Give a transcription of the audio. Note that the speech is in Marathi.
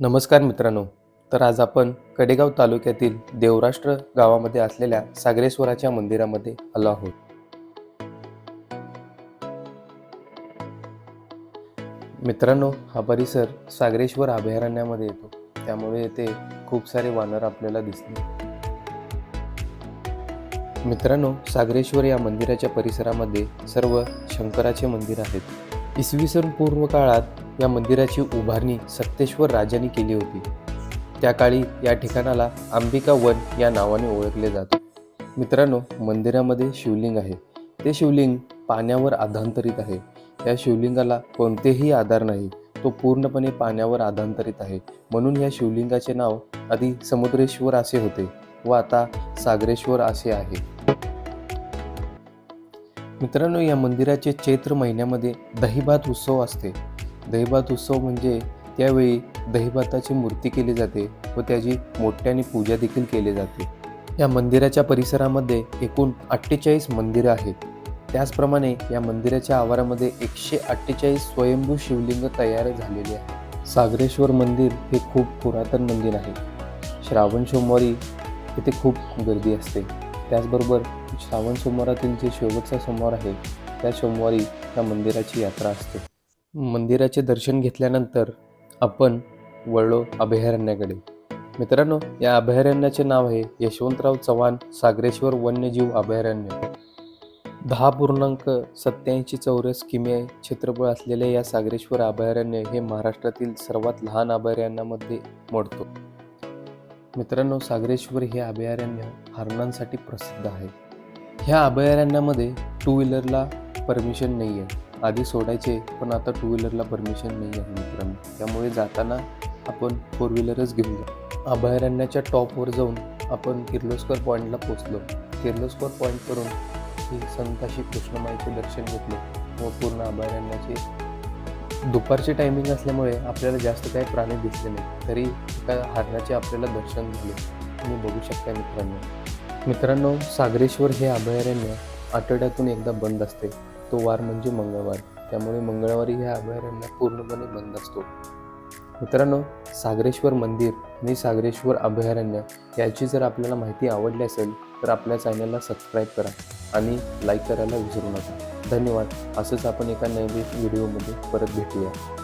नमस्कार मित्रांनो. तर आज आपण कडेगाव तालुक्यातील देवराष्ट्र गावामध्ये असलेल्या सागरेश्वराच्या मंदिरामध्ये आलो आहोत. मित्रांनो हा परिसर सागरेश्वर अभयारण्यामध्ये येतो. त्यामुळे येथे खूप सारे वानर आपल्याला दिसले मित्रांनो सागरेश्वर या मंदिराच्या परिसरामध्ये सर्व शंकराचे मंदिर आहेत. इसवी सन पूर्व काळात या मंदिराची उभारणी सत्तेश्वर राजांनी केली होती. त्या काळी या ठिकाणाला अंबिका वन या नावाने ओळखले जाते. मित्रांनो मंदिरामध्ये शिवलिंग आहे. ते शिवलिंग पाण्यावर आधांतरित आहे. या शिवलिंगाला कोणतेही आधार नाही. तो पूर्णपणे पाण्यावर आधांतरित आहे. म्हणून या शिवलिंगाचे नाव आधी समुद्रेश्वर असे होते व आता सागरेश्वर असे आहे. मित्रांनो या मंदिराचे चैत्र महिन्यामध्ये दहीभात उत्सव असते. दहीभात उत्सव म्हणजे त्यावेळी दहीभाताची मूर्ती केली जाते व त्याची मोठ्याने पूजा देखील केली जाते. या मंदिराच्या परिसरामध्ये एकूण अठ्ठेचाळीस मंदिरं आहेत. त्याचप्रमाणे या मंदिराच्या आवारामध्ये एकशे अठ्ठेचाळीस स्वयंभू शिवलिंग तयार झालेले आहे. सागरेश्वर मंदिर हे खूप पुरातन मंदिर आहे. श्रावण सोमवारी इथे खूप गर्दी असते. त्याचबरोबर श्रावण सोमवारातील जे शेवटचा सोमवार आहे त्या सोमवारी या मंदिराची यात्रा असते. मंदिराचे दर्शन घेतल्यानंतर आपण वळलो अभयारण्याकडे. मित्रांनो या अभयारण्याचे नाव आहे यशवंतराव चव्हाण सागरेश्वर वन्यजीव अभयारण्य. दहा पूर्णांक सत्याऐंशी चौरस किमी क्षेत्रफळ असलेले या सागरेश्वर अभयारण्य हे महाराष्ट्रातील सर्वात लहान अभयारण्यामध्ये मोडतो. मित्रांनो सागरेश्वर हे अभयारण्य हरणांसाठी प्रसिद्ध आहे. ह्या अभयारण्यामध्ये टू व्हीलरला परमिशन नाही आहे आधी सोडायचे पण आता टू व्हीलरला परमिशन नाही आहे मित्रांनो. त्यामुळे जाताना आपण फोर व्हीलरच घेऊन जाऊ. अभयारण्याच्या टॉपवर जाऊन आपण किर्लोस्कर पॉईंटला पोचलो किर्लोस्कर पॉईंटवरून ही संताशी कृष्णमाईचे दर्शन घेतले व पूर्ण अभयारण्याचे. दुपारचे टायमिंग असल्यामुळे आपल्याला जास्त काही प्राणी दिसले नाही तरी एका हरणाचे आपल्याला दर्शन झाले. तुम्ही बघू शकता मित्रांनो. मित्रांनो सागरेश्वर हे अभयारण्य आठवड्यातून एकदा बंद असते. तो वार म्हणजे मंगळवार. त्यामुळे मंगळवारी हे अभयारण्य पूर्णपणे बंद असतो. मित्रांनो सागरेश्वर मंदिर आणि सागरेश्वर अभयारण्य याची जर आपल्याला माहिती आवडली असेल तर आपल्या चॅनलला सबस्क्राईब करा आणि लाईक करायला विसरू नका. धन्यवाद. असंच आपण एका नवीन व्हिडिओमध्ये परत भेटूया.